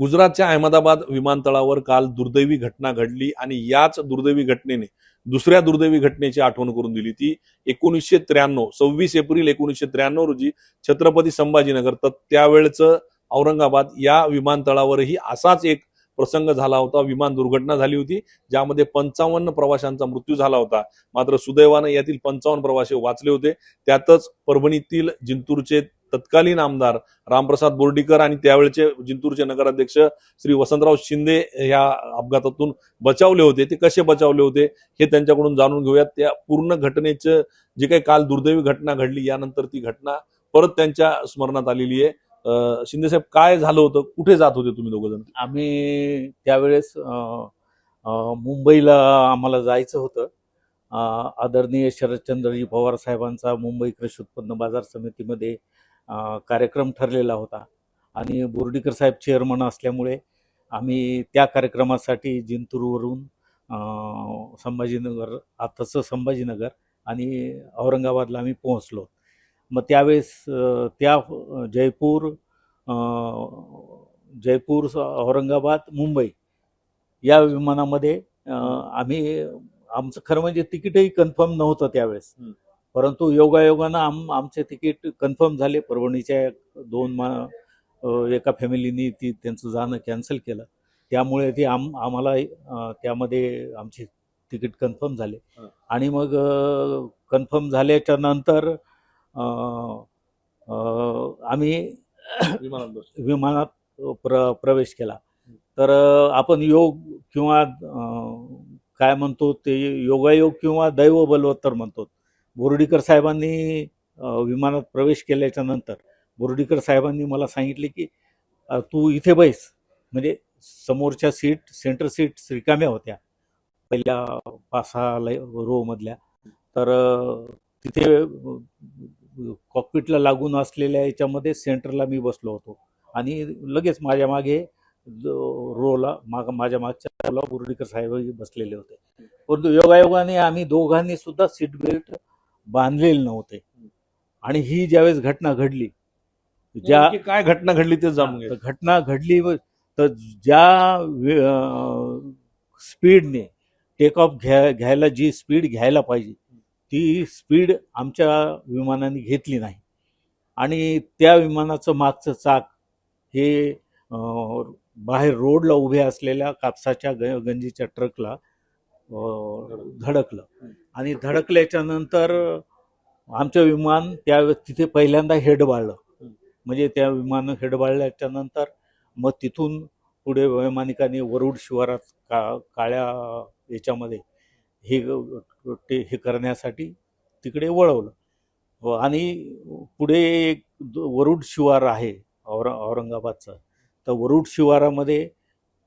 गुजरातच्या अहमदाबाद विमानतळावर काल दुर्दैवी घटना घडली आणि याच दुर्दैवी घटनेने दुसऱ्या दुर्दैवी घटनेची आठवण करून दिली. ती एकोणीसशे त्र्याण्णव सव्वीस एप्रिल एकोणीसशे त्र्याण्णव रोजी छत्रपती संभाजीनगर. तर त्यावेळचं औरंगाबाद या विमानतळावरही असाच एक प्रसंग झाला होता. विमान दुर्घटना झाली होती ज्यामध्ये पंचावन्न प्रवाशांचा मृत्यू झाला होता. मात्र सुदैवानं यातील पंचावन्न प्रवासी वाचले होते. त्यातच परभणीतील जिंतूरचे तत्कालीन आमदार रामप्रसाद बोर्डीकर आणि त्यावेळचे जिंतूरचे नगराध्यक्ष श्री वसंतराव शिंदे या अपघातातून बचावले होते. ते कसे बचावले होते हे त्यांच्याकडून जाणून घेऊयात. त्या पूर्ण घटनेचं जे काही काल दुर्दैवी घटना घडली यानंतर ती घटना परत त्यांच्या स्मरणात आलेली आहे. शिंदे साहेब काय झालं होतं? कुठे जात होते तुम्ही दोघ जण? आम्ही त्यावेळेस मुंबईला आम्हाला जायचं होतं. आदरणीय शरदचंद्रजी पवार साहेबांचा मुंबई कृषी उत्पन्न बाजार समितीमध्ये कार्यक्रम ठरलेला होता. आणि बोर्डीकर साहेब चेअरमन असल्यामुळे आम्ही त्या कार्यक्रमासाठी जिंतूरवरून संभाजीनगर आताचं संभाजीनगर आणि औरंगाबादला आम्ही पोहोचलो. मग त्यावेळेस त्या जयपूर जयपूर औरंगाबाद मुंबई या विमानामध्ये आम्ही आमचं खरं म्हणजे तिकीटही कन्फर्म नव्हतं त्यावेळेस. परंतु योगायोगानं आम आमचे तिकीट कन्फर्म झाले. परभणीच्या दोन मा एका फॅमिलीनी ती त्यांचं जाणं कॅन्सल केलं. त्यामुळे ते आम आम्हाला त्यामध्ये आमचे तिकीट कन्फर्म झाले. आणि मग कन्फर्म झाल्याच्यानंतर आम्ही विमानात प्र प्रवेश केला. तर आपण योग किंवा काय म्हणतो ते योगायोग किंवा दैव बलवत्तर म्हणतो. बोर्डीकर साहेबांनी विमानात प्रवेश केल्याच्यानंतर बोर्डीकर साहेबांनी मला सांगितले की तू इथे बैस. म्हणजे समोरच्या सीट सेंटर सीट रिकाम्या होत्या. पहिल्या पाच सहा रो मधल्या. तर तिथे कॉकपिटला लागून असलेल्या याच्यामध्ये सेंटरला मी बसलो होतो. आणि लगेच माझ्या मागे रोला माग माझ्या मागच्या रोला बोर्डीकर साहेबही बसलेले होते. परंतु योगायोगाने आम्ही दोघांनी सुद्धा सीट बेल्ट बांधलेले नव्हते. आणि ही ज्यावेळेस घटना घडली ज्या काय घटना घडली ते जाणून घ्या. घटना घडली तर ज्या स्पीडने टेक ऑफ घ्या घ्यायला जी स्पीड घ्यायला पाहिजे ती स्पीड आमच्या विमानाने घेतली नाही. आणि त्या विमानाचं मागचं चाक हे बाहेर रोडला उभे असलेल्या कापसाच्या ग गंजीच्या ट्रकला धडकलं. आणि धडकल्याच्या नंतर आमचं विमान त्या तिथे पहिल्यांदा हेड बाळलं. म्हणजे त्या विमान हेड बाळल्याच्या नंतर मग तिथून पुढे वैमानिकांनी वरुड शिवारात का काळ्या याच्यामध्ये हे ते हे करण्यासाठी तिकडे वळवलं. व आणि पुढे एक वरुड शिवार आहे और औरंगाबादचं. तर वरुड शिवारामध्ये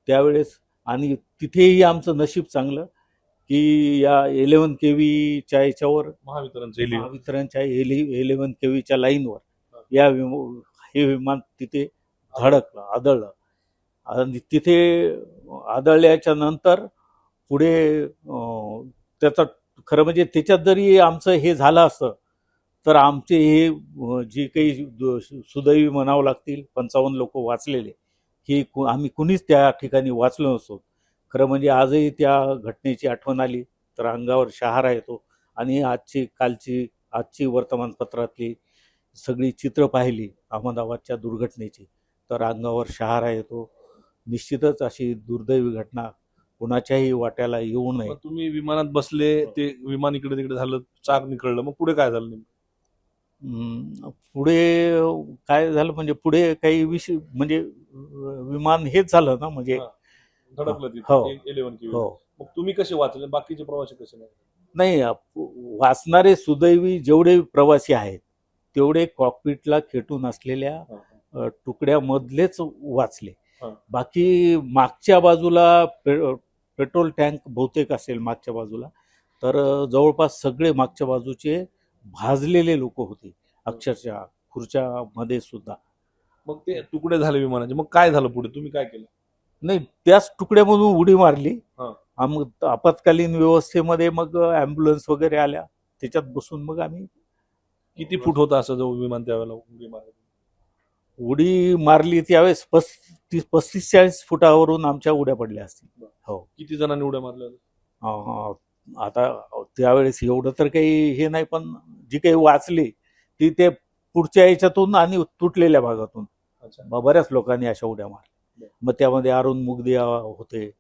त्यावेळेस आणि तिथेही आमचं नशीब चांगलं. की या इलेवन के व्हीच्या याच्यावर महावितरणचे महावितरणच्या इलेव्हन के व्हीच्या लाईनवर या विम- हे विमान तिथे धडकलं आदळलं. आणि तिथे आदळल्याच्या नंतर पुढे त्याचा खरं म्हणजे त्याच्यात जरी आमचं हे झालं असतं तर आमचे हे जे काही सुदैवी म्हणावं लागतील पंचावन्न लोक वाचलेले ही कु- आम्ही कुणीच त्या ठिकाणी वाचलो नसतो. खरं म्हणजे आजही त्या घटनेची आठवण आली तर अंगावर शहारा येतो. आणि आजची कालची आजची वर्तमानपत्रातली सगळी चित्र पाहिली अहमदाबादच्या दुर्घटनेची तर अंगावर शहारा येतो. निश्चितच अशी दुर्दैवी घटना कुणाच्याही वाट्याला येऊ नये. तुम्ही विमानात बसले ते विमान इकडे तिकडे झालं चाक निकळलं मग पुढे काय झालं पुढे काय झालं म्हणजे पुढे काही विषय म्हणजे विमान हेच झालं ना म्हणजे. धडकलं हो. तिथे इलेव्हन किलो हो. मग तुम्ही कसे वाचले? बाकीचे प्रवासी कसे नाही नाही वाचणारे सुदैवी जेवढे प्रवासी आहेत तेवढे कॉकपिटला खेटून असलेल्या हा, तुकड्यामधलेच वाचले. हा. बाकी मागच्या बाजूला पे- पेट्रोल टँक बहुतेक असेल मागच्या बाजूला तर जवळपास सगळे मागच्या बाजूचे भाजलेले लोक होते अक्षरशः खुर्च्यामध्ये सुद्धा. मग ते तुकडे झाले विमानाचे. मग काय झालं पुढे? तुम्ही काय केलं? नाही त्याच तुकड्यामधून उडी मारली. हा. आपत्कालीन व्यवस्थेमध्ये मग ॲम्ब्युलन्स वगैरे आल्या. त्याच्यात बसून मग आम्ही किती फूट होता असं जो विमान त्यावेळेला उडी मारलं? उडी मारली त्यावेळेस पस्तीस पस्तीस चाळीस फुटावरून आमच्या उड्या पडल्या असतील. हो. किती जणांनी उड्या मारल्या? अं, आता त्यावेळेस एवढं तर काही हे नाही पण जी काही वाचली ती ते पुढच्या याच्यातून आणि तुटलेल्या भागातून. अच्छा. बऱ्याच लोकांनी अशा उड्या मारल्या. मग त्यामध्ये अरुण मुगदिया होते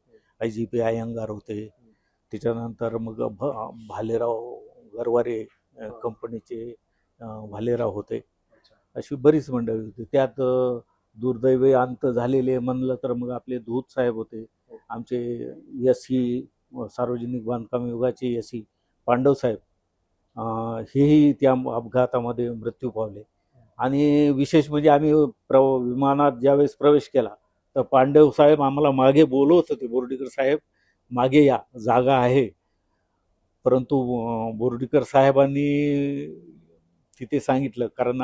आय जी पी अयंगार होते. त्याच्यानंतर मग भ- भालेराव गरवारे हा. कंपनीचे भालेराव होते. अशी बरीच मंडळी होती. त्यात दुर्दैवी अंत झालेले म्हणलं तर मग आपले धूत साहेब होते. हो. आमचे एस सी सार्वजनिक बांधकाम विभागाचे एस सी पांडव साहेब. हेही त्या अपघातामध्ये मृत्यू पावले. आणि विशेष म्हणजे आम्ही प्र विमानात ज्यावेळेस प्रवेश केला तर पांडव साहेब आम्हाला मागे बोलवत होते बोर्डीकर साहेब. मागे या जागा आहे. परंतु बोर्डीकर साहेबांनी तिथे सांगितलं कारण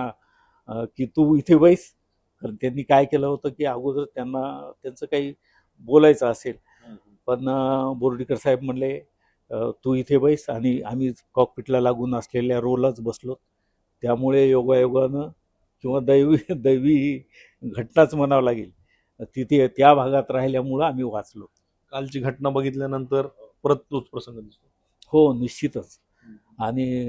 की तू इथे बैस. कारण त्यांनी काय केलं होतं की अगोदर त्यांना त्यांचं काही बोलायचं असेल. पण बोर्डीकर साहेब म्हणले तू इथे बैस आणि आम्ही कॉकपिटला लागून असलेल्या रोलाच बसलो. त्यामुळे योगायोगानं किंवा दैवी दैवी घटनाच म्हणावं लागेल. तिथे त्या भागात राहिल्यामुळं आम्ही वाचलो. कालची घटना बघितल्यानंतर परत तोच प्रसंग दिसतो. हो निश्चितच. आणि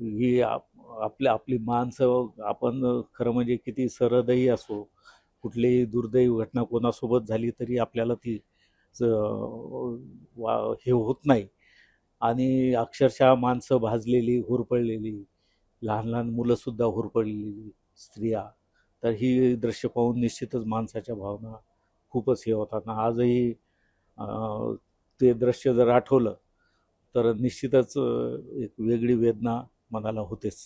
ही आप- आपल्या आपली माणसं आपण खरं म्हणजे किती सरदही असो कुठलीही दुर्दैवी घटना कोणासोबत झाली तरी आपल्याला ती वा- हे होत नाही. आणि अक्षरशः माणसं भाजलेली हुरपळलेली लहान लहान मुलंसुद्धा हुरपळलेली स्त्रिया तर ही दृश्य पाहून निश्चितच माणसाच्या भावना खूपच हे होतात. आजही ते दृश्य जर आठवलं तर निश्चितच एक वेगळी वेदना मनाला होतेच.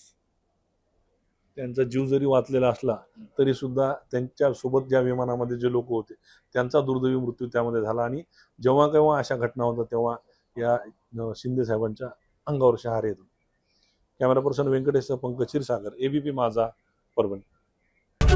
त्यांचा जीव जरी वाचलेला असला तरी सुद्धा त्यांच्यासोबत ज्या विमानामध्ये जे लोक होते त्यांचा दुर्दैवी मृत्यू त्यामध्ये झाला. आणि जेव्हा केव्हा अशा घटना होतात तेव्हा या शिंदे साहेबांच्या अंगावर शहार येतो camera person Venkatesh Pankaj Kshirsagar ABP Majha Parbhani.